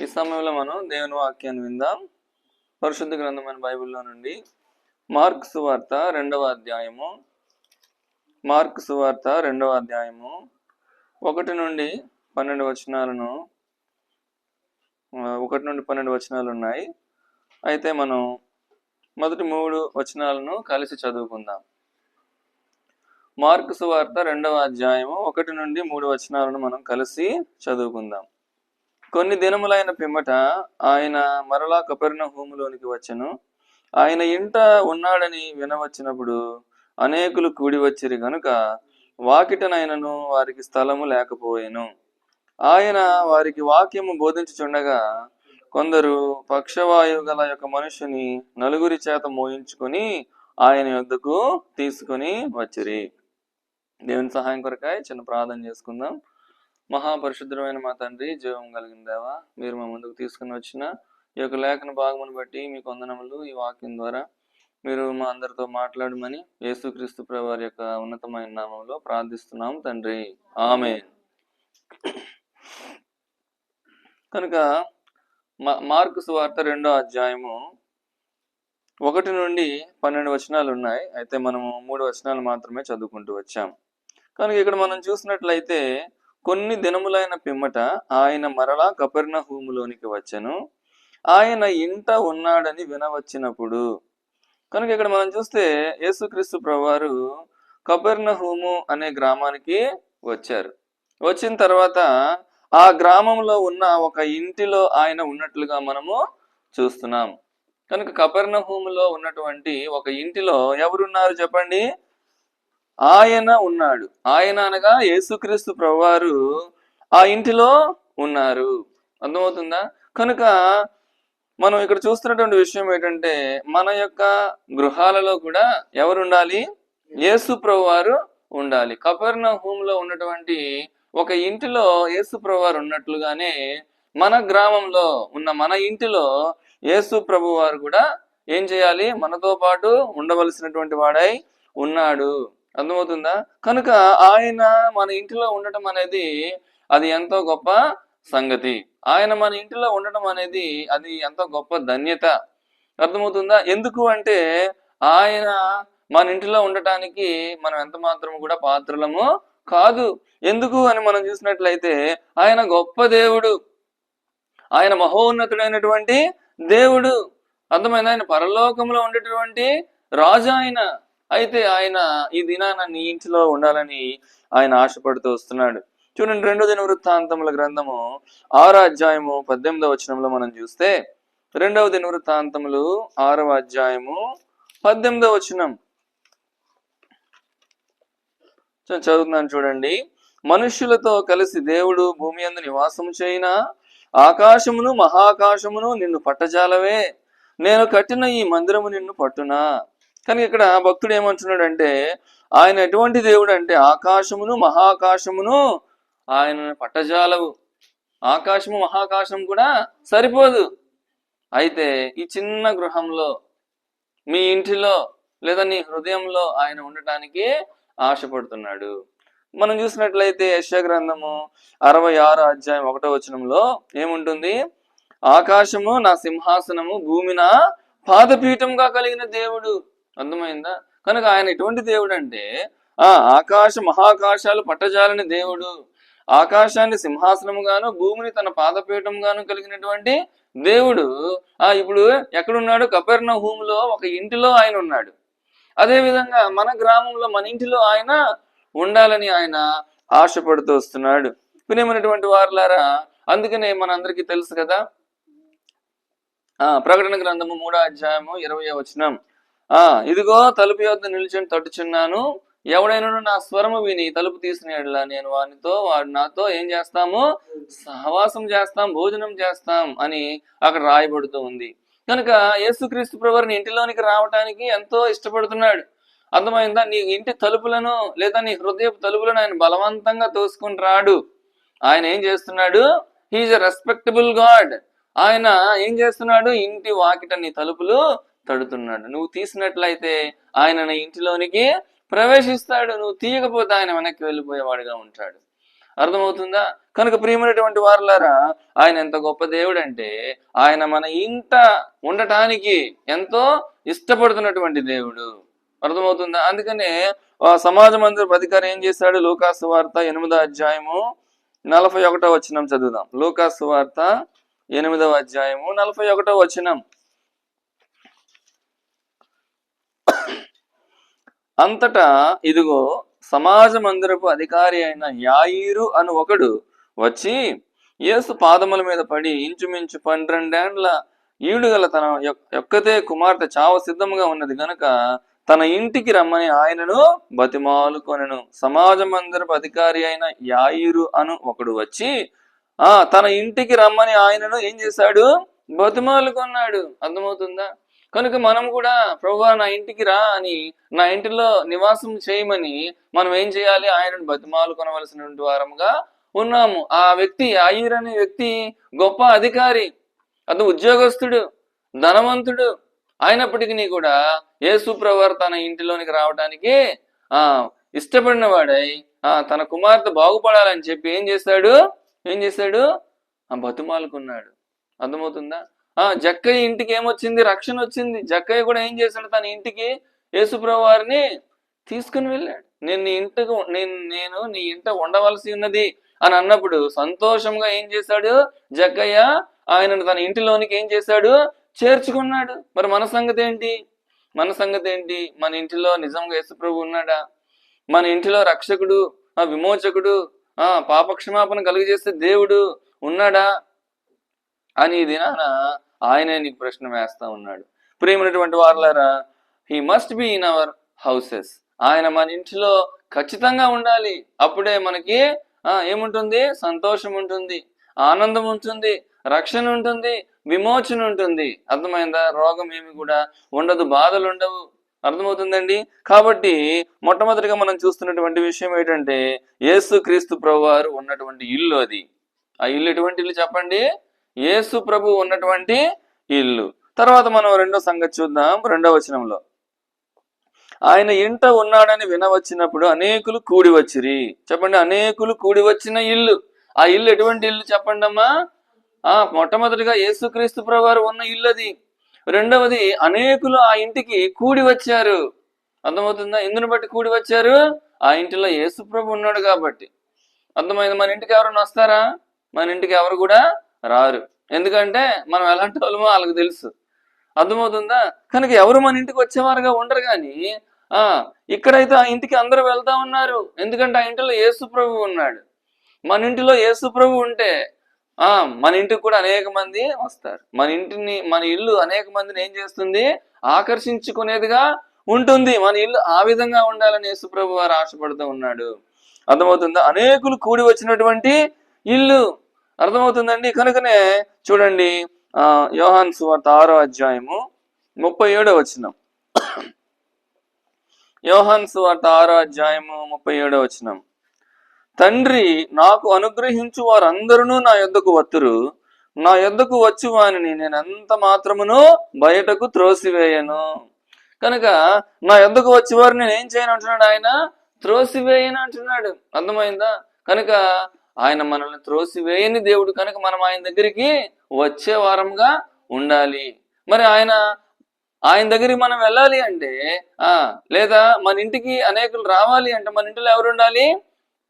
ఈ సమయంలో మనం దేవుని వాక్యాన్ని విందాం. పరిశుద్ధ గ్రంథమైన బైబిల్లో నుండి మార్క్ సువార్త రెండవ అధ్యాయము. మార్క్ సువార్త రెండవ అధ్యాయము. ఒకటి నుండి పన్నెండు వచనాలను ఒకటి నుండి పన్నెండు వచనాలు ఉన్నాయి. అయితే మనం మొదటి మూడు వచనాలను కలిసి చదువుకుందాం. మార్కు సువార్త రెండవ అధ్యాయము ఒకటి నుండి మూడు వచనాలను మనం కలిసి చదువుకుందాం. కొన్ని దినములైన పిమ్మట ఆయన మరలా కపెర్ణ హోములోనికి వచ్చను. ఆయన ఇంట ఉన్నాడని వినవచ్చినప్పుడు అనేకులు కూడి వచ్చిరి గనుక వాకిటనైనను వారికి స్థలము లేకపోయెను. ఆయన వారికి వాక్యము బోధించుచుండగా కొందరు పక్షవాయువు గల యొక్క మనుషుని నలుగురి చేత మోయించుకొని ఆయన యొద్దకు తీసుకొని వచ్చిరి. దేవుని సహాయం కొరకాయ చిన్న ప్రార్థన చేసుకుందాం. మహాపరిశుద్ధమైన మా తండ్రి జీవం కలిగిన దేవా మీరు మా ముందుకు తీసుకుని వచ్చిన ఈ యొక్క లేఖన భాగమును బట్టి మీ కొందనములు ఈ వాక్యం ద్వారా మీరు మా అందరితో మాట్లాడమని యేసుక్రీస్తు ప్రభువారి యొక్క ఉన్నతమైన నామంలో ప్రార్థిస్తున్నాం తండ్రి. ఆమె కనుక మా- మార్కు సువార్త రెండో అధ్యాయము ఒకటి నుండి పన్నెండు వచనాలు ఉన్నాయి. అయితే మనము మూడు వచనాలు మాత్రమే చదువుకుంటూ వచ్చాం. కనుక ఇక్కడ మనం చూసినట్లయితే కొన్ని దినములైన పిమ్మట ఆయన మరలా కపెర్ణ హూములోనికి వచ్చెను. ఆయన ఇంట ఉన్నాడని వినవచ్చినప్పుడు కనుక ఇక్కడ మనం చూస్తే యేసుక్రీస్తు ప్రభువారు కపెర్ణ అనే గ్రామానికి వచ్చారు. వచ్చిన తర్వాత ఆ గ్రామంలో ఉన్న ఒక ఇంటిలో ఆయన ఉన్నట్లుగా మనము చూస్తున్నాం. కనుక కపెర్ణహూములో ఉన్నటువంటి ఒక ఇంటిలో ఎవరున్నారు చెప్పండి? ఆయన ఉన్నాడు. ఆయన అనగా యేసుక్రీస్తు ప్రభువారు ఆ ఇంటిలో ఉన్నారు. అర్థమవుతుందా? కనుక మనం ఇక్కడ చూస్తున్నటువంటి విషయం ఏంటంటే మన యొక్క గృహాలలో కూడా ఎవరు ఉండాలి యేసు ప్రభువారు ఉండాలి. కపర్ణ లో ఉన్నటువంటి ఒక ఇంటిలో యేసు ప్రభువారు ఉన్నట్లుగానే మన గ్రామంలో ఉన్న మన ఇంటిలో యేసు ప్రభువారు కూడా ఏం చేయాలి? మనతో పాటు ఉండవలసినటువంటి వాడై ఉన్నాడు. అర్థమవుతుందా కనుక ఆయన మన ఇంటిలో ఉండటం అనేది అది ఎంతో గొప్ప సంగతి. ఆయన మన ఇంటిలో ఉండటం అనేది అది ఎంతో గొప్ప ధన్యత. అర్థమవుతుందా? ఎందుకు అంటే ఆయన మన ఇంటిలో ఉండటానికి మనం ఎంత మాత్రం కూడా పాత్రలము కాదు. ఎందుకు అని మనం చూసినట్లయితే ఆయన గొప్ప దేవుడు. ఆయన మహోన్నతుడైనటువంటి దేవుడు. అర్థమైంది? ఆయన పరలోకంలో ఉండేటువంటి రాజు ఆయన. అయితే ఆయన ఈ దినాన నీ ఇంటిలో ఉండాలని ఆయన ఆశపడుతూ వస్తున్నాడు. చూడండి రెండో దిన వృత్తాంతముల గ్రంథము ఆరో అధ్యాయము పద్దెనిమిదవ వచనంలో మనం చూస్తే రెండవ దిన వృత్తాంతములు ఆరవ అధ్యాయము పద్దెనిమిదవ వచనం. చదువుతున్నాను చూడండి. మనుష్యులతో కలిసి దేవుడు భూమి అందు నివాసము చేయినా ఆకాశమును మహాకాశమును నిన్ను పట్టజాలవే. నేను కట్టిన ఈ మందిరము నిన్ను పట్టునా. కానీ ఇక్కడ భక్తుడు ఏమంటున్నాడంటే ఆయన ఎటువంటి దేవుడు అంటే ఆకాశమును మహాకాశమును ఆయన పట్టజాలవు. ఆకాశము మహాకాశం కూడా సరిపోదు. అయితే ఈ చిన్న గృహంలో మీ ఇంటిలో లేదా నీ హృదయంలో ఆయన ఉండటానికి ఆశపడుతున్నాడు. మనం చూసినట్లయితే యశ గ్రంథము అరవై ఆరు అధ్యాయం ఒకటో వచనంలో ఏముంటుంది? ఆకాశము నా సింహాసనము భూమి నా పాదపీఠంగా కలిగిన దేవుడు. అర్థమైందా? కనుక ఆయన ఎటువంటి దేవుడు అంటే ఆ ఆకాశ మహాకాశాలు పట్టజాలని దేవుడు. ఆకాశాన్ని సింహాసనముగాను భూమిని తన పాదపీఠంగాను కలిగినటువంటి దేవుడు. ఆ ఇప్పుడు ఎక్కడున్నాడు? కపెర్ణ భూమిలో ఒక ఇంటిలో ఆయన ఉన్నాడు. అదే విధంగా మన గ్రామంలో మన ఇంటిలో ఆయన ఉండాలని ఆయన ఆశపడుతూ వస్తున్నాడు. ప్రియమైనటువంటి వారులారా అందుకనే మనందరికీ తెలుసు కదా? ఆ ప్రకటన గ్రంథము మూడో అధ్యాయము ఇరవై వచనం. ఆ ఇదిగో తలుపు యొద్ద నిలిచి తట్టుచున్నాను ఎవడైనా నా స్వరము విని తలుపు తీసిన నేను వానితో వాడు నాతో ఏం చేస్తాము? సహవాసం చేస్తాం భోజనం చేస్తాం అని అక్కడ రాయబడుతూ ఉంది. కనుక యేసుక్రీస్తు ప్రభువారిని ఇంటిలోనికి రావటానికి ఎంతో ఇష్టపడుతున్నాడు. అర్థమైందా? నీ ఇంటి తలుపులను లేదా నీ హృదయపు తలుపులను ఆయన బలవంతంగా తోసుకుని రాడు. ఆయన ఏం చేస్తున్నాడు? హీఈస్ ఎ రెస్పెక్టబుల్ గాడ్ ఆయన ఏం చేస్తున్నాడు? ఇంటి వాకిట నీ తలుపులు తడుతున్నాడు. నువ్వు తీసినట్లయితే ఆయన నీ ఇంటిలోనికి ప్రవేశిస్తాడు. నువ్వు తీయకపోతే ఆయన వెనక్కి వెళ్ళిపోయేవాడుగా ఉంటాడు. అర్థమవుతుందా? కనుక ప్రియమైనటువంటి వారులారా ఆయన ఎంత గొప్ప దేవుడు అంటే ఆయన మన ఇంట ఉండటానికి ఎంతో ఇష్టపడుతున్నటువంటి దేవుడు. అర్థమవుతుందా? అందుకనే ఆ అందరూ మందిర అధికారి ఏం చేశాడు? లోకాసు వార్త ఎనిమిదో అధ్యాయము నలభై ఒకటో వచనం చదువుదాం. లోకాసు వార్త ఎనిమిదవ అధ్యాయము నలభై ఒకటో వచనం. అంతటా ఇదిగో సమాజ మందిరపు అధికారి అయిన యాయిరు అను ఒకడు వచ్చి యేసు పాదముల మీద పడి ఇంచుమించు పన్నెండేండ్ల ఈడుగల తన యొక్కతే కుమార్తె చావ సిద్ధముగా ఉన్నది గనుక తన ఇంటికి రమ్మని ఆయనను బతిమాలుకొనెను. సమాజ మందిరపు అధికారి అయిన యాయిరు అను ఒకడు వచ్చి ఆ తన ఇంటికి రమ్మని ఆయనను ఏం చేశాడు? బతిమాలుకొన్నాడు. అర్థమవుతుందా? కనుక మనం కూడా ప్రభు నా ఇంటికి రా అని నా ఇంటిలో నివాసం చేయమని మనం ఏం చేయాలి? ఆయనను బతిమాలు కొనవలసినటువంటి వారంగా ఉన్నాము. ఆ వ్యక్తి ఆయుర్ అనే వ్యక్తి గొప్ప అధికారి అతను ఉద్యోగస్తుడు ధనవంతుడు అయినప్పటికీ కూడా యేసు ప్రవర్ తన ఇంటిలోనికి రావడానికి ఆ ఇష్టపడిన వాడై ఆ తన కుమార్తె బాగుపడాలని చెప్పి ఏం చేశాడు ఏం చేశాడు ఆ బతుమాలుకున్నాడు. అర్థమవుతుందా? ఆ జక్కయ్య ఇంటికి ఏమొచ్చింది? రక్షణ వచ్చింది. జక్కయ్య కూడా ఏం చేశాడు? తన ఇంటికి యేసుప్రభు వారిని తీసుకుని వెళ్ళాడు. నేను నీ ఇంటికి నేను నేను నీ ఇంట ఉండవలసి ఉన్నది అని అన్నప్పుడు సంతోషంగా ఏం చేశాడు? జక్కయ్య ఆయనను తన ఇంటిలోనికి ఏం చేశాడు? చేర్చుకున్నాడు. మరి మన సంగతి ఏంటి? మన సంగతి ఏంటి? మన ఇంటిలో నిజంగా యేసుప్రభు ఉన్నాడా? మన ఇంటిలో రక్షకుడు ఆ విమోచకుడు ఆ పాపక్షమాపణ కలుగజేసే దేవుడు ఉన్నాడా? అని ఈ దినాన ఆయనే నీకు ప్రశ్న వేస్తా ఉన్నాడు. ప్రేమైనటువంటి వారులారా he must be in our houses ఆయన మన ఇంటిలో ఖచ్చితంగా ఉండాలి. అప్పుడే మనకి ఏముంటుంది? సంతోషం ఉంటుంది ఆనందం ఉంటుంది రక్షణ ఉంటుంది విమోచన ఉంటుంది. అర్థమైందా? రోగం ఏమి కూడా ఉండదు బాధలు ఉండవు. అర్థమవుతుందండి? కాబట్టి మొట్టమొదటిగా మనం చూస్తున్నటువంటి విషయం ఏంటంటే యేసు క్రీస్తు ప్రభు ఉన్నటువంటి ఇల్లు అది. ఆ ఇల్లు ఎటువంటి ఇల్లు చెప్పండి? యేసు ప్రభు ఉన్నటువంటి ఇల్లు. తర్వాత మనం రెండో సంగతి చూద్దాం రెండో వచనంలో. ఆయన ఇంట ఉన్నాడని వినవచ్చినప్పుడు అనేకులు కూడి వచ్చిరి చెప్పండి అనేకులు కూడి వచ్చిన ఇల్లు. ఆ ఇల్లు ఎటువంటి ఇల్లు చెప్పండి అమ్మా? ఆ మొట్టమొదటిగా యేసుక్రీస్తు ప్రభువారు ఉన్న ఇల్లు అది రెండవది అనేకులు ఆ ఇంటికి కూడి వచ్చారు అర్థమవుతుందా? ఎందుని బట్టి కూడి వచ్చారు ఆ ఇంటిలో యేసు ప్రభు ఉన్నాడు కాబట్టి. అర్థమైంది? మన ఇంటికి ఎవరైనా వస్తారా? మన ఇంటికి ఎవరు కూడా రారు. ఎందుకంటే మనం ఎలాంటి వాళ్ళమో వాళ్ళకి తెలుసు. అర్థమవుతుందా? కనుక ఎవరు మన ఇంటికి వచ్చేవారుగా ఉండరు కానీ ఆ ఇక్కడైతే ఆ ఇంటికి అందరూ వెళ్తా ఉన్నారు. ఎందుకంటే ఆ ఇంటిలో యేసు ప్రభు ఉన్నాడు. మన ఇంటిలో యేసు ప్రభు ఉంటే ఆ మన ఇంటికి కూడా అనేక మంది వస్తారు. మన ఇంటిని మన ఇల్లు అనేక మందిని ఏం చేస్తుంది? ఆకర్షించుకునేదిగా ఉంటుంది. మన ఇల్లు ఆ విధంగా ఉండాలని యేసు ప్రభు వారు ఆశపడుతూ ఉన్నాడు. అర్థమవుతుందా? అనేకులు కూడి వచ్చినటువంటి ఇల్లు. అర్థమవుతుందండి? కనుకనే చూడండి ఆ యోహాన్ సువార్త ఆరో అధ్యాయము ముప్పై ఏడో వచనం. యోహాన్ సువార్త ఆరో అధ్యాయము ముప్పై ఏడో వచనం. తండ్రి నాకు అనుగ్రహించు వారందరూ నా యొద్దకు వత్తురు. నా యొద్దకు వచ్చి వానిని నేను ఎంత మాత్రమును బయటకు త్రోసివేయను. కనుక నా యొద్దకు వచ్చేవారు నేను ఏం చేయను అంటున్నాడు ఆయన? త్రోసివేయను అంటున్నాడు. అర్థమైందా? కనుక ఆయన మనల్ని త్రోసివేయని దేవుడు కనుక మనం ఆయన దగ్గరికి వచ్చే వారంగా ఉండాలి. మరి ఆయన ఆయన దగ్గరికి మనం వెళ్ళాలి అంటే ఆ లేదా మన ఇంటికి అనేకులు రావాలి అంటే మన ఇంటిలో ఎవరు ఉండాలి?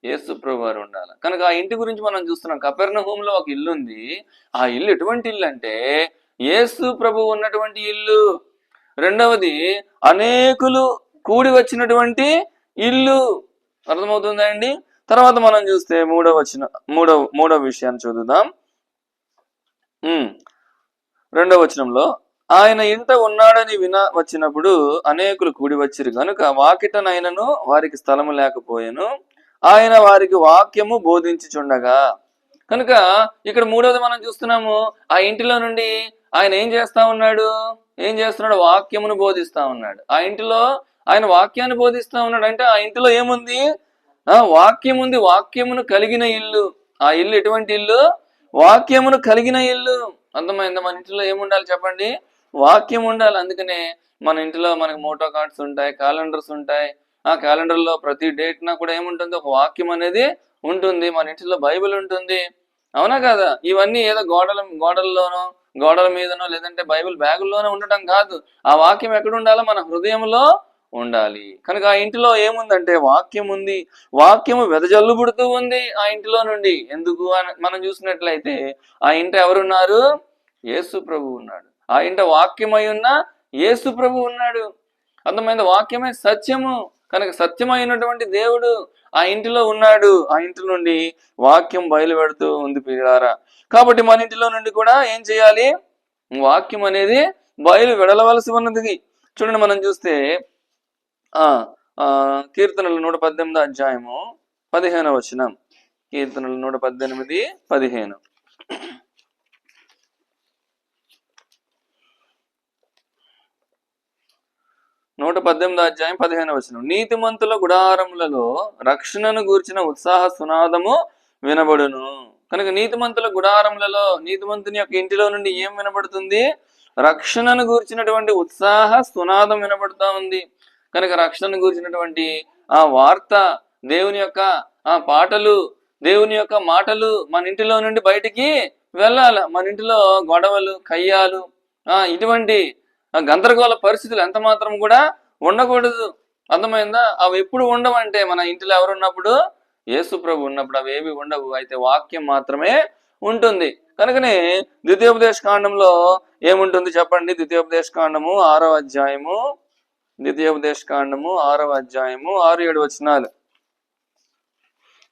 యేసు వారు ఉండాలి. కనుక ఆ ఇంటి గురించి మనం చూస్తున్నాం. కపెర్ణ హోమ్లో ఒక ఇల్లు ఉంది. ఆ ఇల్లు ఎటువంటి ఇల్లు అంటే యేసు ప్రభు ఉన్నటువంటి ఇల్లు. రెండవది అనేకులు కూడి వచ్చినటువంటి ఇల్లు. అర్థమవుతుందా అండి? తర్వాత మనం చూస్తే మూడవ వచ్చిన మూడవ మూడవ విషయాన్ని చూద్దాం. ఉమ్. రెండవ వచనంలో ఆయన ఇంట ఉన్నాడని విన వచ్చినప్పుడు అనేకులు కూడి వచ్చిరు గనుక వాకిటనైనను వారికి స్థలము లేకపోయాను. ఆయన వారికి వాక్యము బోధించుచుండగా. కనుక ఇక్కడ మూడవది మనం చూస్తున్నాము ఆ ఇంటిలో నుండి ఆయన ఏం చేస్తా ఉన్నాడు? ఏం చేస్తున్నాడు? వాక్యమును బోధిస్తా ఉన్నాడు. ఆ ఇంటిలో ఆయన వాక్యాన్ని బోధిస్తా ఉన్నాడు. అంటే ఆ ఇంటిలో ఏముంది? వాక్యం ఉంది వాక్యమును కలిగిన ఇల్లు. ఆ ఇల్లు ఎటువంటి ఇల్లు? వాక్యమును కలిగిన ఇల్లు. అర్థమైందా? మన ఇంటిలో ఏముండాలి చెప్పండి? వాక్యం ఉండాలి. అందుకనే మన ఇంటిలో మనకి మోటో కార్డ్స్ ఉంటాయి క్యాలెండర్స్ ఉంటాయి. ఆ క్యాలెండర్లో ప్రతి డేట్న కూడా ఏముంటుంది? ఒక వాక్యం అనేది ఉంటుంది. మన ఇంటిలో బైబిల్ ఉంటుంది. అవునా కదా? ఇవన్నీ ఏదో గోడల గోడల్లోనో గోడల మీదనో లేదంటే బైబిల్ బ్యాగుల్లోనో ఉండటం కాదు. ఆ వాక్యం ఎక్కడ ఉండాలో? మన హృదయంలో ఉండాలి. కనుక ఆ ఇంటిలో ఏముందంటే వాక్యం ఉంది. వాక్యము వెదజల్లుబుడుతూ ఉంది ఆ ఇంటిలో నుండి. ఎందుకు అని మనం చూసినట్లయితే ఆ ఇంట ఎవరున్నారు? యేసు ప్రభు ఉన్నాడు. ఆ ఇంట వాక్యమై ఉన్న యేసు ప్రభు ఉన్నాడు. అర్థమైంది? వాక్యమే సత్యము. కనుక సత్యమైనటువంటి దేవుడు ఆ ఇంటిలో ఉన్నాడు. ఆ ఇంటి నుండి వాక్యం బయలుపెడుతూ ఉంది పిల్లారా. కాబట్టి మన ఇంటిలో నుండి కూడా ఏం చేయాలి? వాక్యం అనేది బయలు వెడలవలసి ఉన్నది. చూడండి మనం చూస్తే కీర్తనలు నూట పద్దెనిమిది అధ్యాయము పదిహేను వచనం. కీర్తనలు నూట పద్దెనిమిది పదిహేను. నూట పద్దెనిమిది అధ్యాయం పదిహేను వచనం. నీతిమంతుల గుడారములలో రక్షణను గూర్చిన ఉత్సాహ సునాదము వినబడును. కనుక నీతిమంతుల గుడారములలో నీతిమంతుని యొక్క ఇంటిలో నుండి ఏం వినబడుతుంది? రక్షణను గూర్చినటువంటి ఉత్సాహ సునాదం వినబడుతూ ఉంది. కనుక రక్షణను గూర్చినటువంటి ఆ వార్త దేవుని యొక్క ఆ పాటలు దేవుని యొక్క మాటలు మన ఇంటిలో నుండి బయటికి వెళ్ళాలి. మన ఇంటిలో గొడవలు కయ్యాలు ఆ ఇటువంటి ఆ గందరగోళ పరిస్థితులు ఎంత మాత్రం కూడా ఉండకూడదు. అర్థమైందా? అవి ఎప్పుడు ఉండవంటే మన ఇంటిలో ఎవరు ఉన్నప్పుడు? యేసు ప్రభు ఉన్నప్పుడు అవి ఏవి ఉండవు. అయితే వాక్యం మాత్రమే ఉంటుంది. కనుకనే ద్వితీయోపదేశ కాండంలో ఏముంటుంది చెప్పండి? ద్వితీయోపదేశ కాండము ఆరో అధ్యాయము ద్వితీయోపదేశ కాండము ఆరవ అధ్యాయము ఆరు ఏడు వచనాలు.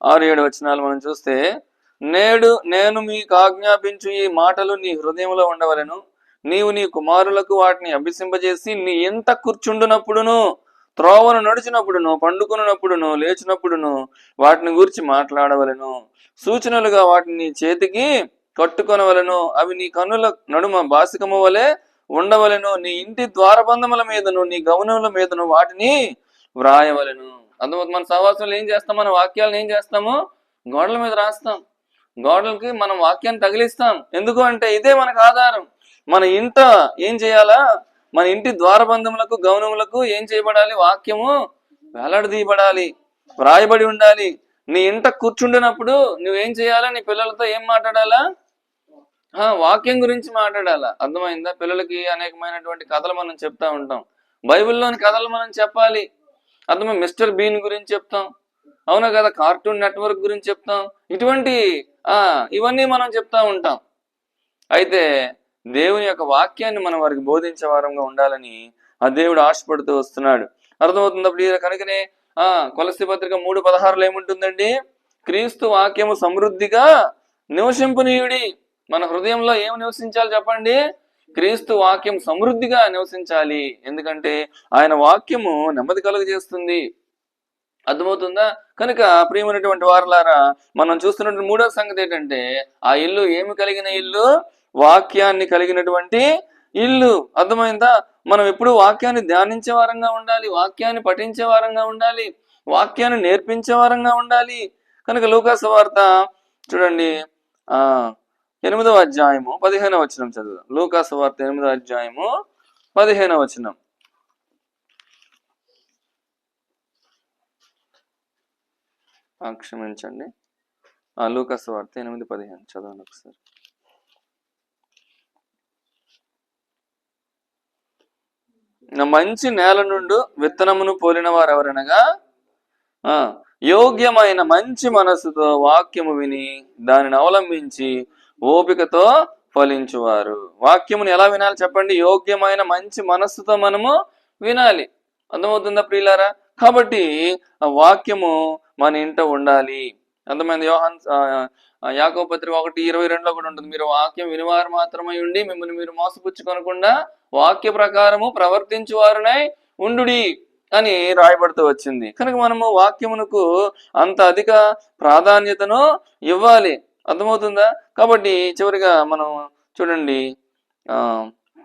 ఆరు ఏడు వచనాలు మనం చూస్తే నేడు నేను మీకు ఆజ్ఞాపించు ఈ మాటలు నీ హృదయంలో ఉండవలెను. నీవు నీ కుమారులకు వాటిని అభ్యసింపజేసి నీ ఎంత కూర్చుండునప్పుడును త్రోవను నడిచినప్పుడును పండుకున్నప్పుడును లేచినప్పుడును వాటిని గురించి మాట్లాడవలెను. సూచనలుగా వాటిని నీ చేతికి కట్టుకొనవలెను. అవి నీ కన్నుల నడుమ బాసికము వలె ఉండవలెను. నీ ఇంటి ద్వారబంధముల మీదను నీ గమనముల మీదను వాటిని వ్రాయవలెను. అందువల్ల మన సహవాసంలో ఏం చేస్తాం? మన వాక్యాలను ఏం చేస్తాము? గోడల మీద రాస్తాం. గోడలకి మనం వాక్యాన్ని తగిలిస్తాం. ఎందుకు అంటే ఇదే మనకు ఆధారం. మన ఇంట ఏం చేయాలా? మన ఇంటి ద్వారబంధములకు గౌనములకు ఏం చేయబడాలి? వాక్యము వేలాడదీయబడాలి వ్రాయబడి ఉండాలి. నీ ఇంట కూర్చుండినప్పుడు నువ్వేం చేయాలా? నీ పిల్లలతో ఏం మాట్లాడాలా? వాక్యం గురించి మాట్లాడాలా? అర్థమైందా? పిల్లలకి అనేకమైనటువంటి కథలు మనం చెప్తా ఉంటాం. బైబిల్లోని కథలు మనం చెప్పాలి. అర్థమై మిస్టర్ బీన్ గురించి చెప్తాం. అవునా కదా? కార్టూన్ నెట్వర్క్ గురించి చెప్తాం. ఇటువంటి ఆ ఇవన్నీ మనం చెప్తా ఉంటాం. అయితే దేవుని యొక్క వాక్యాన్ని మనం వారికి బోధించే వారంగా ఉండాలని ఆ దేవుడు ఆశపడుతూ వస్తున్నాడు. అర్థమవుతుంది? అప్పుడు కనుకనే ఆ కొలసి పత్రిక మూడు పదహారులో ఏముంటుందండి? క్రీస్తు వాక్యము సమృద్ధిగా నివసింపునీయుడి. మన హృదయంలో ఏం నివసించాలి చెప్పండి? క్రీస్తు వాక్యం సమృద్ధిగా నివసించాలి. ఎందుకంటే ఆయన వాక్యము నెమ్మది కలుగజేస్తుంది. అర్థమవుతుందా? కనుక ప్రియమైనటువంటి వారలారా మనం చూస్తున్నటువంటి మూడో సంగతి ఏంటంటే ఆ ఇల్లు ఏమి కలిగిన ఇల్లు? వాక్యాన్ని కలిగినటువంటి ఇల్లు. అర్థమైందా? మనం ఎప్పుడు వాక్యాన్ని ధ్యానించే వారంగా ఉండాలి వాక్యాన్ని పఠించే వారంగా ఉండాలి వాక్యాన్ని నేర్పించే వారంగా ఉండాలి. కనుక లూకాసు వార్త చూడండి. ఆ ఎనిమిదవ అధ్యాయము పదిహేనవ వచనం చదువుదాం. లూకాసు వార్త ఎనిమిదవ అధ్యాయము పదిహేనవ వచనం. క్షమించండి. ఆ లూకాసు వార్త ఎనిమిది పదిహేను. చదవండి ఒకసారి. మంచి నేల నుండి విత్తనమును పోలిన వారు ఎవరనగా ఆ, యోగ్యమైన మంచి మనసుతో వాక్యము విని దానిని అవలంబించి ఓపికతో ఫలించువారు. వాక్యమును ఎలా వినాలి చెప్పండి? యోగ్యమైన మంచి మనస్సుతో మనము వినాలి. అర్థమవుతుందా ప్రియులారా? కాబట్టి ఆ వాక్యము మన ఇంట ఉండాలి. అర్థమైంది యోహాన్ యాకో పత్రిక ఒకటి ఇరవై రెండులో కూడా ఉంటుంది. మీరు వాక్యం వినివారు మాత్రమై ఉండి మిమ్మల్ని మీరు మోసపుచ్చుకొనకుండా వాక్య ప్రకారము ప్రవర్తించువారునై ఉండుడి అని రాయబడుతూ వచ్చింది. కనుక మనము వాక్యమునకు అంత అధిక ప్రాధాన్యతను ఇవ్వాలి. అర్థమవుతుందా? కాబట్టి చివరిగా మనం చూడండి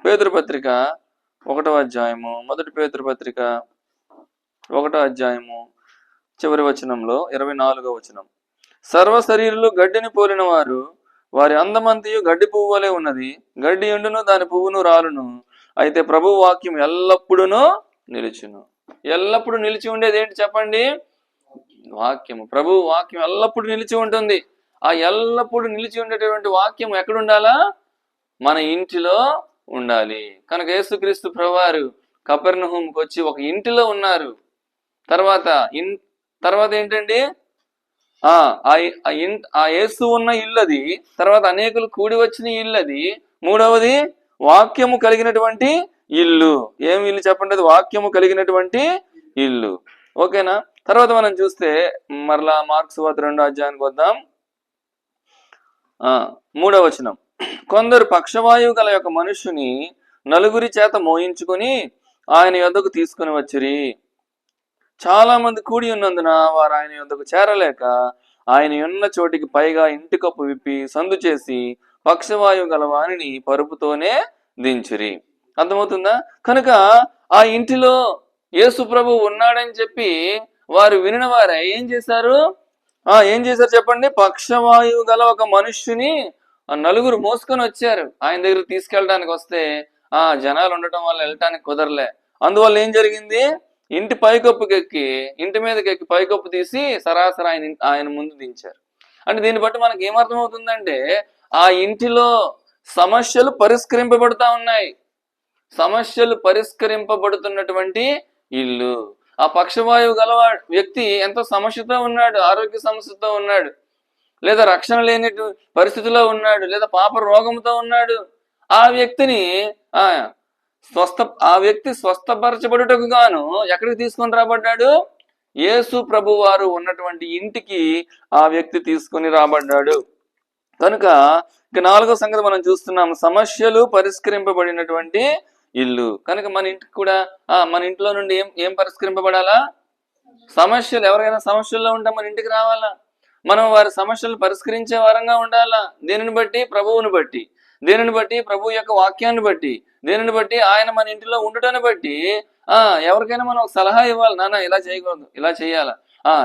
పేదృపత్రిక ఒకటవ ఒకటో అధ్యాయము మొదటి పేదృపత్రిక ఒకటో అధ్యాయము చివరి వచనంలో ఇరవై నాలుగో వచనం. సర్వ శరీరులు గడ్డిని పోలిన వారు వారి అందమంతియు గడ్డి పువ్వు వలె ఉన్నది. గడ్డి ఎండును దాని పువ్వును రాలును. అయితే ప్రభు వాక్యం ఎల్లప్పుడూ నిలుచును. ఎల్లప్పుడూ నిలిచి ఉండేది ఏంటి చెప్పండి? వాక్యము. ప్రభు వాక్యం ఎల్లప్పుడూ నిలిచి ఉంటుంది. ఆ ఎల్లప్పుడూ నిలిచి ఉండేటటువంటి వాక్యం ఎక్కడుండాలా మన ఇంటిలో ఉండాలి. కనుక యేసుక్రీస్తు ప్రభువారు కపెర్నహూమ్కి వచ్చి ఒక ఇంటిలో ఉన్నారు. తర్వాత ఇన్ తర్వాత ఏంటండి? ఆ ఇన్- ఆ యేసు ఉన్న ఇల్లు అది తర్వాత అనేకులు కూడి వచ్చిన ఇల్లు అది మూడవది వాక్యము కలిగినటువంటి ఇల్లు. ఏమి ఇల్లు చెప్పండి? అది వాక్యము కలిగినటువంటి ఇల్లు. ఓకేనా? తర్వాత మనం చూస్తే మరలా మార్క్స్ వద్ద రెండో అధ్యాయానికి వద్దాం. మూడవ వచనం. కొందరు పక్షవాయువు గల యొక్క మనుష్యుని నలుగురి చేత మోయించుకొని ఆయన యొద్దకు తీసుకుని వచ్చిరి. చాలా మంది కూడి ఉన్నందున వారు ఆయన యొద్దకు చేరలేక ఆయన ఉన్న చోటికి పైగా ఇంటి కప్పు విప్పి సందు చేసి పక్షవాయువు గల వాణిని పరుపుతోనే దించిరి. అర్థమవుతుందా? కనుక ఆ ఇంటిలో యేసు ప్రభు ఉన్నాడని చెప్పి వారు వినిన వారు ఏం చేశారు? ఆ ఏం చేశారు చెప్పండి? పక్షవాయువు గల ఒక మనుష్యుని నలుగురు మోసుకొని వచ్చారు. ఆయన దగ్గర తీసుకెళ్ళడానికి వస్తే ఆ జనాలు ఉండటం వల్ల వెళ్ళటానికి కుదరలే. అందువల్ల ఏం జరిగింది? ఇంటి పైకప్పుకెక్కి ఇంటి మీదకి ఎక్కి పైకప్పు తీసి సరాసరి ఆయన ఆయన ముందు దించారు. అంటే దీన్ని బట్టి మనకి ఏమర్థం అవుతుందంటే ఆ ఇంటిలో సమస్యలు పరిష్కరింపబడుతూ ఉన్నాయి. సమస్యలు పరిష్కరింపబడుతున్నటువంటి ఇల్లు. ఆ పక్షవాయువు గల వ్యక్తి ఎంతో సమస్యతో ఉన్నాడు ఆరోగ్య సమస్యతో ఉన్నాడు లేదా రక్షణ లేని పరిస్థితిలో ఉన్నాడు లేదా పాప రోగంతో ఉన్నాడు. ఆ వ్యక్తిని ఆ స్వస్థ ఆ వ్యక్తి స్వస్థపరచబడుటకు గాను ఎక్కడికి తీసుకొని రాబడ్డాడు? యేసు ప్రభు వారు ఉన్నటువంటి ఇంటికి ఆ వ్యక్తి తీసుకొని రాబడ్డాడు. కనుక ఇక నాలుగో సంగతి మనం చూస్తున్నాం. సమస్యలు పరిష్కరింపబడినటువంటి ఇల్లు. కనుక మన ఇంటికి కూడా ఆ మన ఇంట్లో నుండి ఏం ఏం పరిష్కరింపబడాలా? సమస్యలు ఎవరికైనా సమస్యల్లో ఉంటే మన ఇంటికి రావాలా? మనం వారి సమస్యలు పరిష్కరించే వారంగా ఉండాలా? దేనిని బట్టి? ప్రభువుని బట్టి. దేనిని బట్టి? ప్రభు యొక్క వాక్యాన్ని బట్టి. దేనిని బట్టి? ఆయన మన ఇంటిలో ఉండటాన్ని బట్టి. ఆ ఎవరికైనా మనం ఒక సలహా ఇవ్వాలి. నాన్న ఇలా చేయకూడదు. ఇలా చేయాలా? ఆ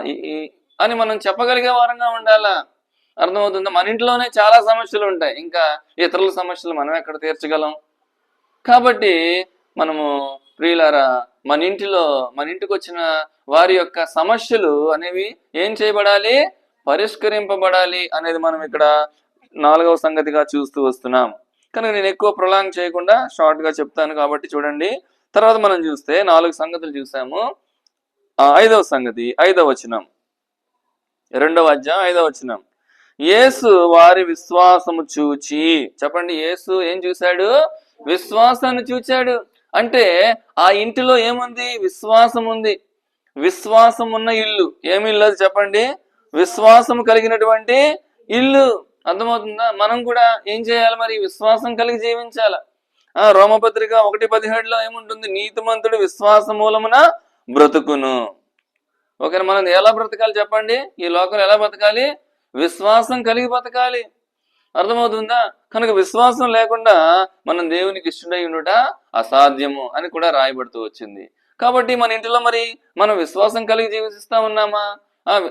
అని మనం చెప్పగలిగే వారంగా ఉండాలా? అర్థమవుతుందా? మన ఇంట్లోనే చాలా సమస్యలు ఉంటాయి. ఇంకా ఇతరుల సమస్యలు మనం ఎక్కడ తీర్చగలం? కాబట్టి మనము ప్రియులారా మన ఇంటిలో మన ఇంటికి వచ్చిన వారి యొక్క సమస్యలు అనేవి ఏం చేయబడాలి? పరిష్కరింపబడాలి అనేది మనం ఇక్కడ నాలుగవ సంగతిగా చూస్తూ వస్తున్నాం. కనుక నేను ఎక్కువ ప్రొలాంగ్ చేయకుండా షార్ట్గా చెప్తాను కాబట్టి చూడండి. తర్వాత మనం చూస్తే నాలుగు సంగతులు చూసాము. ఐదవ సంగతి ఐదవ వచనం. రెండవ అధ్యాయం ఐదవ వచనం. యేసు వారి విశ్వాసము చూచి చెప్పండి యేసు ఏం చూశాడు? విశ్వాసాన్ని చూచాడు. అంటే ఆ ఇంటిలో ఏముంది? విశ్వాసం ఉంది విశ్వాసం ఉన్న ఇల్లు. ఏమి ఇల్లు అది చెప్పండి? విశ్వాసం కలిగినటువంటి ఇల్లు. అర్థమవుతుందా? మనం కూడా ఏం చేయాలి మరి? విశ్వాసం కలిగి జీవించాల? ఆ రోమపత్రిక ఒకటి పదిహేడులో ఏముంటుంది? నీతిమంతుడు విశ్వాస మూలమున బ్రతుకును. ఓకే మనం ఎలా బ్రతకాలి చెప్పండి? ఈ లోకంలో ఎలా బ్రతకాలి? విశ్వాసం కలిగి బతకాలి అర్థమవుతుందా? కనుక విశ్వాసం లేకుండా మనం దేవునికి ఇష్టడై ఉండుట అసాధ్యము అని కూడా రాయబడుతూ వచ్చింది. కాబట్టి మన ఇంటిలో మరి మనం విశ్వాసం కలిగి జీవిస్తా ఉన్నామా?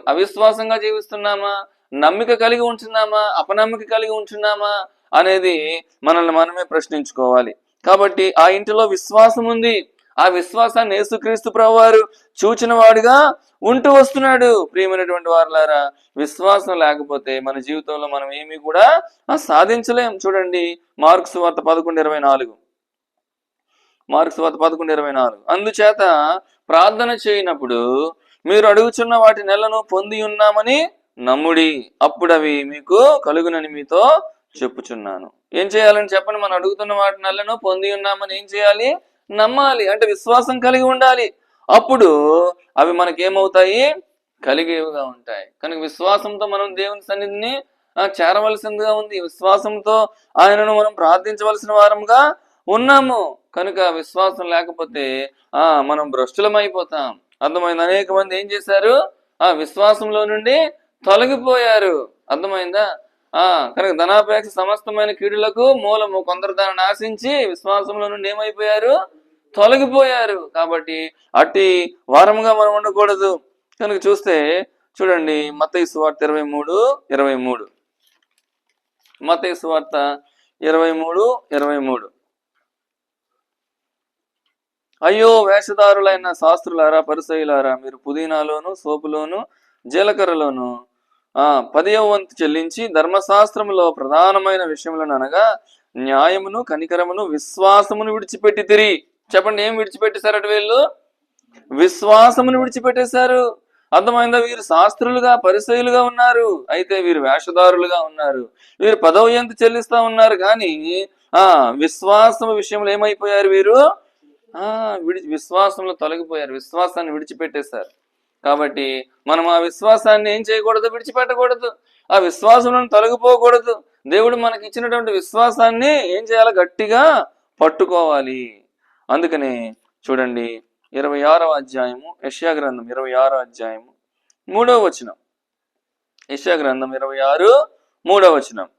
అవిశ్వాసంగా జీవిస్తున్నామా? నమ్మిక కలిగి ఉంటున్నామా? అపనమ్మిక కలిగి ఉంటున్నామా? అనేది మనల్ని మనమే ప్రశ్నించుకోవాలి. కాబట్టి ఆ ఇంటిలో విశ్వాసం ఉంది. ఆ విశ్వాసాన్ని యేసుక్రీస్తు ప్రభు చూచిన వాడుగా ఉంటూ వస్తున్నాడు. ప్రియమైనటువంటి వారులారా విశ్వాసం లేకపోతే మన జీవితంలో మనం ఏమీ కూడా ఆ, సాధించలేం. చూడండి మార్క్స్ వార్త పదకొండు ఇరవై నాలుగు. మార్క్స్ వార్త పదకొండు ఇరవై నాలుగు. అందుచేత ప్రార్థన చేయనప్పుడు మీరు అడుగుచున్న వాటి నెలను పొంది ఉన్నామని నమ్ముడి. అప్పుడు అవి మీకు కలుగునని మీతో చెప్పుచున్నాను. ఏం చేయాలని చెప్పండి? మనం అడుగుతున్న వాటి నెలను పొంది ఉన్నామని ఏం చేయాలి? నమ్మాలి అంటే విశ్వాసం కలిగి ఉండాలి. అప్పుడు అవి మనకేమవుతాయి? కలిగేవిగా ఉంటాయి. కనుక విశ్వాసంతో మనం దేవుని సన్నిధిని చేరవలసిందిగా ఉంది. విశ్వాసంతో ఆయనను మనం ప్రార్థించవలసిన వారంగా ఉన్నాము. కనుక విశ్వాసం లేకపోతే ఆ మనం భ్రష్టులమైపోతాం. అర్థమైంది? అనేక మంది ఏం చేశారు? ఆ విశ్వాసంలో నుండి తొలగిపోయారు. అర్థమైందా? కనుక ధనాపేక్ష సమస్తమైన కీడులకు మూలము కొందరు దానిని ఆశించి విశ్వాసంలో నుండి ఏమైపోయారు? తొలగిపోయారు. కాబట్టి అట్టి వారముగా మనం ఉండకూడదు. కనుక చూస్తే చూడండి మత్తయి సువార్త ఇరవై మూడు ఇరవై మూడు. మత్తయి సువార్త ఇరవై మూడు ఇరవై మూడు. అయ్యో వేషధారులైన శాస్త్రులారా పరిసయులారా మీరు పుదీనాలోను సోపులోను జీలకర్రలోను పదవ వంతు చెల్లించి ధర్మశాస్త్రములో ప్రధానమైన విషయములను అనగా న్యాయమును కనికరమును విశ్వాసమును విడిచిపెట్టి తిరిగి చెప్పండి ఏం విడిచిపెట్టేశారట వీళ్ళు? విశ్వాసమును విడిచిపెట్టేశారు. అర్థమైందా? వీరు శాస్త్రులుగా పరిసయులుగా ఉన్నారు. అయితే వీరు వేషధారులుగా ఉన్నారు. వీరు పదవ ఎంత చెల్లిస్తా ఉన్నారు కానీ ఆ విశ్వాసం విషయంలో ఏమైపోయారు వీరు? ఆ విడి విశ్వాసంలో తొలగిపోయారు. విశ్వాసాన్ని విడిచిపెట్టేశారు. కాబట్టి మనం ఆ విశ్వాసాన్ని ఏం చేయకూడదు విడిచిపెట్టకూడదు. ఆ విశ్వాసం తొలగిపోకూడదు. దేవుడు మనకి ఇచ్చినటువంటి విశ్వాసాన్ని ఏం చేయాలి? గట్టిగా పట్టుకోవాలి. అందుకనే చూడండి ఇరవై ఆరవ అధ్యాయము యష్యా గ్రంథం ఇరవై ఆరో అధ్యాయము మూడవ వచనం. యష్యా గ్రంథం ఇరవై ఆరు మూడవ వచనం.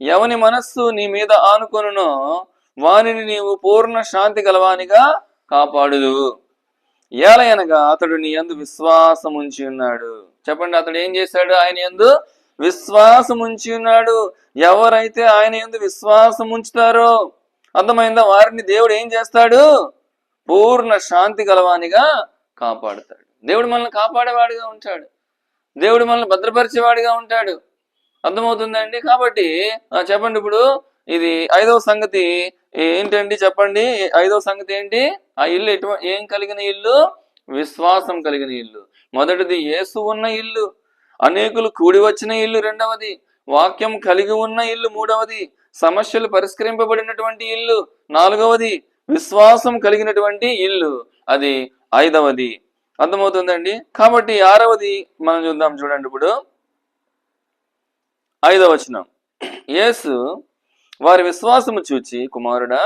ఎవని మనస్సు నీ మీద ఆనుకొనునో వానిని నీవు పూర్ణ శాంతి గలవానిగా కాపాడుదు ఏలయనగా అతడు నీ యందు విశ్వాసం ఉంచి ఉన్నాడు. చెప్పండి అతడు ఏం చేశాడు ఆయన యందు? విశ్వాసం ఉంచి ఉన్నాడు. ఎవరైతే ఆయన ఎందు విశ్వాసం ఉంచుతారో అర్థమైందా? వారిని దేవుడు ఏం చేస్తాడు? పూర్ణ శాంతి గలవానిగా కాపాడుతాడు. దేవుడు మనల్ని కాపాడేవాడిగా ఉంటాడు. దేవుడు మనల్ని భద్రపరిచేవాడిగా ఉంటాడు. అర్థమవుతుందండి కాబట్టి చెప్పండి ఇప్పుడు. ఇది ఐదవ సంగతి. ఏంటండి చెప్పండి? ఐదవ సంగతి ఏంటి? ఆ ఇల్లు ఎటువంటి ఏం కలిగిన ఇల్లు? విశ్వాసం కలిగిన ఇల్లు. మొదటిది యేసు ఉన్న ఇల్లు. అనేకులు కూడి వచ్చిన ఇల్లు రెండవది. వాక్యం కలిగి ఉన్న ఇల్లు మూడవది. సమస్యలు పరిష్కరింపబడినటువంటి ఇల్లు నాలుగవది. విశ్వాసం కలిగినటువంటి ఇల్లు. అది ఐదవది. అర్థమవుతుందండి? కాబట్టి ఆరవది మనం చూద్దాం చూడండి ఇప్పుడు. ఐదవ వచనం. యేసు వారి విశ్వాసము చూచి కుమారుడా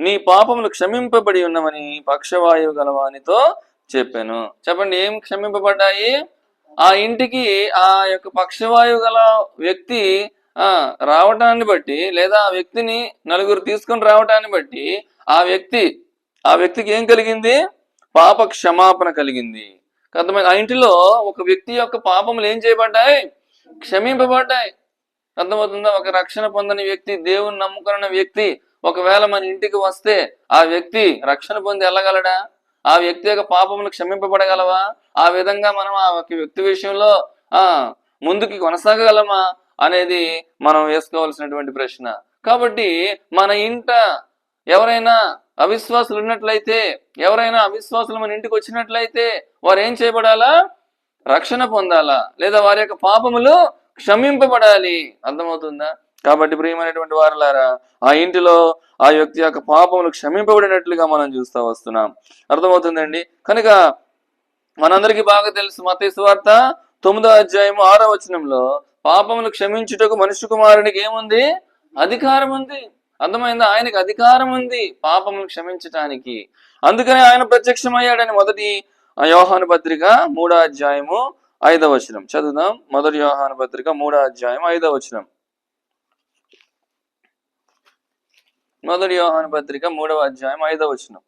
నీ పాపములు క్షమింపబడి ఉన్నవని పక్షవాయువు గలవానితో చెప్పాను. చెప్పండి ఏం క్షమింపబడ్డాయి? ఆ ఇంటికి ఆ యొక్క పక్షవాయువు గల వ్యక్తి ఆ రావటాన్ని బట్టి లేదా ఆ వ్యక్తిని నలుగురు తీసుకొని రావటాన్ని బట్టి ఆ వ్యక్తి ఆ వ్యక్తికి ఏం కలిగింది? పాప క్షమాపణ కలిగింది. అర్థమైంది? ఆ ఇంటిలో ఒక వ్యక్తి యొక్క పాపములు ఏం చేయబడ్డాయి? క్షమింపబడ్డాయి. అర్థమవుతుందా? ఒక రక్షణ పొందని వ్యక్తి దేవుని నమ్ముకున్న వ్యక్తి ఒకవేళ మన ఇంటికి వస్తే ఆ వ్యక్తి రక్షణ పొంది వెళ్ళగలడా? ఆ వ్యక్తి యొక్క పాపములు క్షమింపబడగలవా? ఆ విధంగా మనం ఆ ఒక వ్యక్తి విషయంలో ఆ ముందుకి కొనసాగగలమా అనేది మనం వేసుకోవాల్సినటువంటి ప్రశ్న. కాబట్టి మన ఇంట ఎవరైనా అవిశ్వాసులు ఉన్నట్లయితే ఎవరైనా అవిశ్వాసులు మన ఇంటికి వచ్చినట్లయితే వారు ఏం చేయబడాలా? రక్షణ పొందాలా? లేదా వారి యొక్క పాపములు క్షమింపబడాలి. అర్థమవుతుందా? కాబట్టి ప్రియమైనటువంటి వారులారా ఆ ఇంటిలో ఆ వ్యక్తి యొక్క పాపములు క్షమింపబడినట్లుగా మనం చూస్తూ వస్తున్నాం. అర్థమవుతుందండి? కనుక మనందరికీ బాగా తెలుసు మతేసు వార్త తొమ్మిదో అధ్యాయము ఆరో వచనంలో పాపములు క్షమించుటకు మనుషు కుమారునికి ఏముంది? అధికారం ఉంది. అర్థమైందా? ఆయనకి అధికారం ఉంది పాపములు క్షమించటానికి. అందుకనే ఆయన ప్రత్యక్షమయ్యాడని మొదటి ఆ యోహాను పత్రిక మూడో అధ్యాయము ఐదవ వచనం చదువుదాం. మొదటి యోహాను పత్రిక మూడో అధ్యాయం ఐదవ వచనం మొదటి వ్యవహాన పత్రిక మూడవ అధ్యాయం ఐదవ వచనం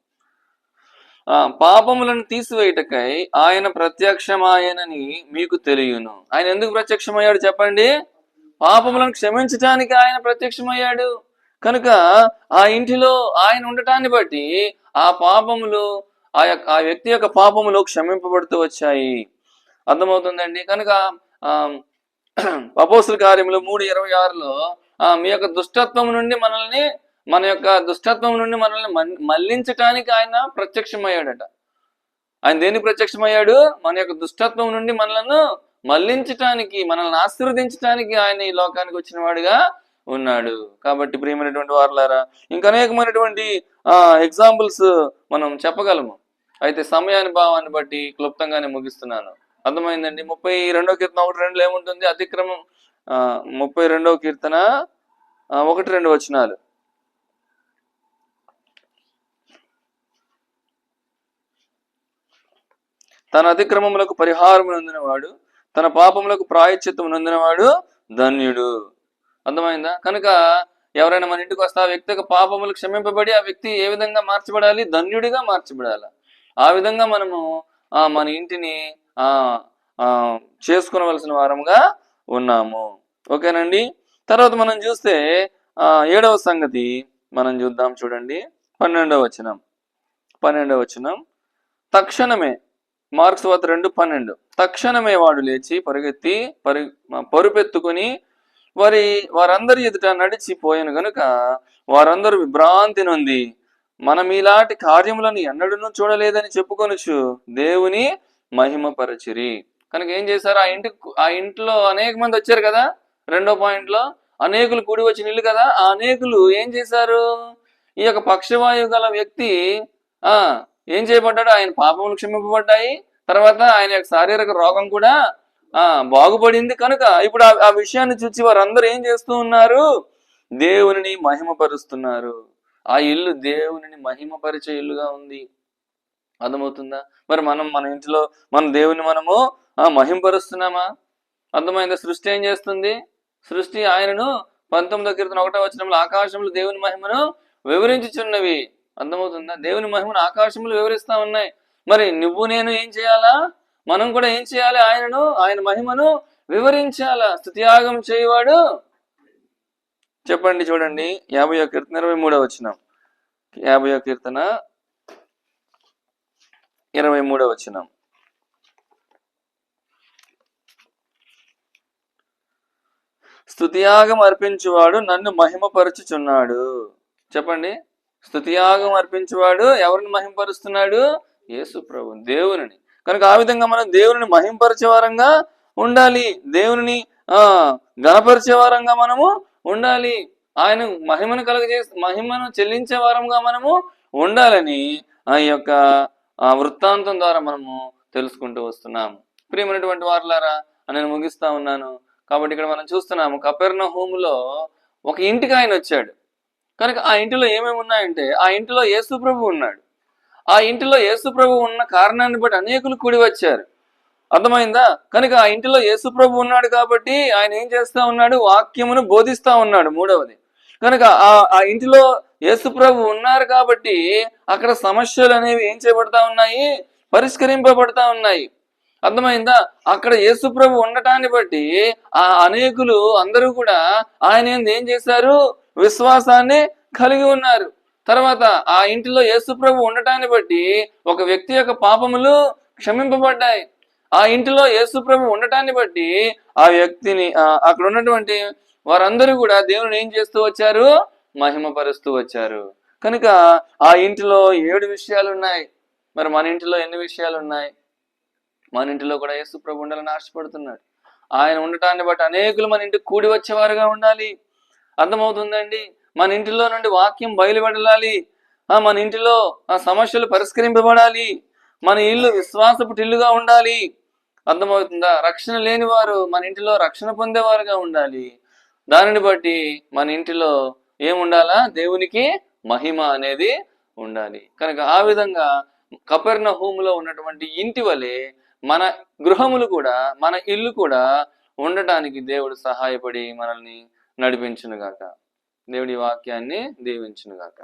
పాపములను తీసివేయటకై ఆయన ప్రత్యక్షమాయనని మీకు తెలియను. ఆయన ఎందుకు ప్రత్యక్షమయ్యాడు చెప్పండి? పాపములను క్షమించటానికి ఆయన ప్రత్యక్షమయ్యాడు. కనుక ఆ ఇంటిలో ఆయన ఉండటాన్ని బట్టి ఆ పాపములు ఆ ఆ వ్యక్తి యొక్క పాపములు క్షమింపబడుతూ వచ్చాయి. అర్థమవుతుందండి. కనుక ఆ కార్యములు మూడు ఇరవై ఆరులో మీ యొక్క దుష్టత్వం నుండి మనల్ని మన యొక్క దుష్టత్వం నుండి మనల్ని మళ్ళించటానికి ఆయన ప్రత్యక్షమయ్యాడట. ఆయన దేనికి ప్రత్యక్షమయ్యాడు? మన యొక్క దుష్టత్వం నుండి మనలను మళ్ళించటానికి మనల్ని ఆశీర్వదించటానికి ఆయన ఈ లోకానికి వచ్చిన వాడుగా ఉన్నాడు. కాబట్టి ప్రియమైనటువంటి వారులారా ఇంకా అనేకమైనటువంటి ఆ ఎగ్జాంపుల్స్ మనం చెప్పగలము. అయితే సమయానుభావాన్ని బట్టి క్లుప్తంగానే ముగిస్తున్నాను. అర్థమైందండి. ముప్పై రెండో కీర్తన ఒకటి రెండులో ఏముంటుంది? అతిక్రమం ముప్పై రెండవ కీర్తన ఒకటి రెండు వచనాలు. తన అతిక్రమములకు పరిహారం నొందినవాడు తన పాపములకు ప్రాయశ్చిత్తము నొందినవాడు ధన్యుడు. అర్థమైందా? కనుక ఎవరైనా మన ఇంటికి వస్తే ఆ వ్యక్తి యొక్క పాపములు క్షమింపబడి ఆ వ్యక్తి ఏ విధంగా మార్చబడాలి? ధన్యుడిగా మార్చబడాలి. ఆ విధంగా మనము ఆ మన ఇంటిని చేసుకునవలసిన వారముగా ఉన్నాము. ఓకేనండి? తర్వాత మనం చూస్తే ఆ ఏడవ సంగతి మనం చూద్దాం చూడండి. పన్నెండవ వచనం. పన్నెండవ వచనం. తక్షణమే మార్క్స్ వద్ద రెండు పన్నెండు. తక్షణమే వాడు లేచి పరిగెత్తి పరి పరుపెత్తుకుని వారి వారందరి ఎదుట నడిచిపోయాను గనుక వారందరూ విభ్రాంతి నొంది మనం ఇలాంటి కార్యములను ఎన్నడూ చూడలేదని చెప్పుకొనొచ్చు దేవుని మహిమపరచిరి. కనుక ఏం చేశారు? ఆ ఇంటి ఆ ఇంట్లో అనేక మంది వచ్చారు కదా? రెండో పాయింట్లో అనేకులు కూడి వచ్చిన ఇల్లు కదా? ఆ అనేకులు ఏం చేశారు? ఈ యొక్క పక్షవాయువు గల వ్యక్తి ఆ ఏం చేయబడ్డాడు? ఆయన పాపములు క్షమింపబడ్డాయి. తర్వాత ఆయన యొక్క శారీరక రోగం కూడా ఆ బాగుపడింది. కనుక ఇప్పుడు ఆ- ఆ విషయాన్ని చూసి వారందరూ ఏం చేస్తూ ఉన్నారు? దేవునిని మహిమపరుస్తున్నారు. ఆ ఇల్లు దేవునిని మహిమపరిచే ఇల్లుగా ఉంది. అర్థమవుతుందా? మరి మనం మన ఇంట్లో మన దేవుని మనము ఆ మహింపరుస్తున్నామా? అర్థమైందా? సృష్టి ఏం చేస్తుంది? సృష్టి ఆయనను పంతొమ్మిదో కీర్తన ఒకటో వచ్చినప్పుడు ఆకాశంలో దేవుని మహిమను వివరించుచున్నవి. అర్థమవుతుందా? దేవుని మహిమను ఆకాశంలో వివరిస్తా ఉన్నాయి. మరి నువ్వు నేను ఏం చేయాలా? మనం కూడా ఏం చేయాలి? ఆయనను ఆయన మహిమను వివరించాలా? స్థుతియాగం చేయవాడు? చెప్పండి చూడండి. యాభై కీర్తన ఇరవై మూడో వచ్చినాం యాభై కీర్తన ఇరవై మూడో వచనం. స్థుతియాగం అర్పించువాడు నన్ను మహిమపరచుచున్నాడు. చెప్పండి. స్థుతియాగం అర్పించువాడు ఎవరిని మహిమపరుస్తున్నాడు? యేసు ప్రభు దేవుని కనుక ఆ విధంగా మనం దేవుని మహింపరిచే వారంగా ఉండాలి. దేవుని ఆ గణపరిచే వారంగా మనము ఉండాలి. ఆయన మహిమను కలుగజే మహిమను చెల్లించే వారంగా మనము ఉండాలని ఆ యొక్క వృత్తాంతం ద్వారా మనము తెలుసుకుంటూ వస్తున్నాము ప్రియమైనటువంటి వారులారా నేను ముగిస్తా ఉన్నాను. కాబట్టి ఇక్కడ మనం చూస్తున్నాము కపెర్ణ హోములో ఒక ఇంటికి ఆయన వచ్చాడు. కనుక ఆ ఇంటిలో ఏమేమి ఉన్నాయంటే ఆ ఇంటిలో యేసుప్రభు ఉన్నాడు. ఆ ఇంటిలో యేసుప్రభు ఉన్న కారణాన్ని బట్టి అనేకులు కూడి వచ్చారు. అర్థమైందా? కనుక ఆ ఇంటిలో యేసుప్రభు ఉన్నాడు కాబట్టి ఆయన ఏం చేస్తా ఉన్నాడు? వాక్యమును బోధిస్తా ఉన్నాడు మూడవది. కనుక ఆ ఆ ఇంటిలో యేసు ప్రభు ఉన్నారు కాబట్టి అక్కడ సమస్యలు అనేవి ఏం చేయబడతా ఉన్నాయి? పరిష్కరింపబడతా ఉన్నాయి. అర్థమైందా? అక్కడ యేసు ప్రభు ఉండటాన్ని బట్టి ఆ అనేకులు అందరూ కూడా ఆయన ఏం చేశారు? విశ్వాసాన్ని కలిగి ఉన్నారు. తర్వాత ఆ ఇంటిలో యేసు ప్రభు ఉండటాన్ని బట్టి ఒక వ్యక్తి యొక్క పాపములు క్షమింపబడ్డాయి. ఆ ఇంటిలో యేసు ప్రభు ఉండటాన్ని బట్టి ఆ వ్యక్తిని అక్కడ ఉన్నటువంటి వారందరూ కూడా దేవుని ఏం చేస్తూ వచ్చారు? మహిమపరుస్తూ వచ్చారు. కనుక ఆ ఇంటిలో ఏడు విషయాలు ఉన్నాయి మరి మన ఇంటిలో ఎన్ని విషయాలు ఉన్నాయి మన ఇంటిలో కూడా యేసు ప్రభు ఉండాలని ఆశపడుతున్నాడు. ఆయన ఉండటాన్ని బట్టి అనేకులు మన ఇంటికి కూడి వచ్చేవారుగా ఉండాలి. అర్థమవుతుందండి? మన ఇంటిలో నుండి వాక్యం బయలుపెడాలి. ఆ మన ఇంటిలో ఆ సమస్యలు పరిష్కరింపబడాలి. మన ఇల్లు విశ్వాసపు ఇల్లుగా ఉండాలి. అర్థమవుతుందా? రక్షణ లేని వారు మన ఇంటిలో రక్షణ పొందేవారుగా ఉండాలి. దానిని బట్టి మన ఇంటిలో ఏముండాలా? దేవునికి మహిమ అనేది ఉండాలి. కనుక ఆ విధంగా కపెర్ణ హోములో ఉన్నటువంటి ఇంటి వలె మన గృహములు కూడా మన ఇల్లు కూడా ఉండటానికి దేవుడు సహాయపడి మనల్ని నడిపించునుగాక. దేవుడి వాక్యాన్ని దీవించునుగాక.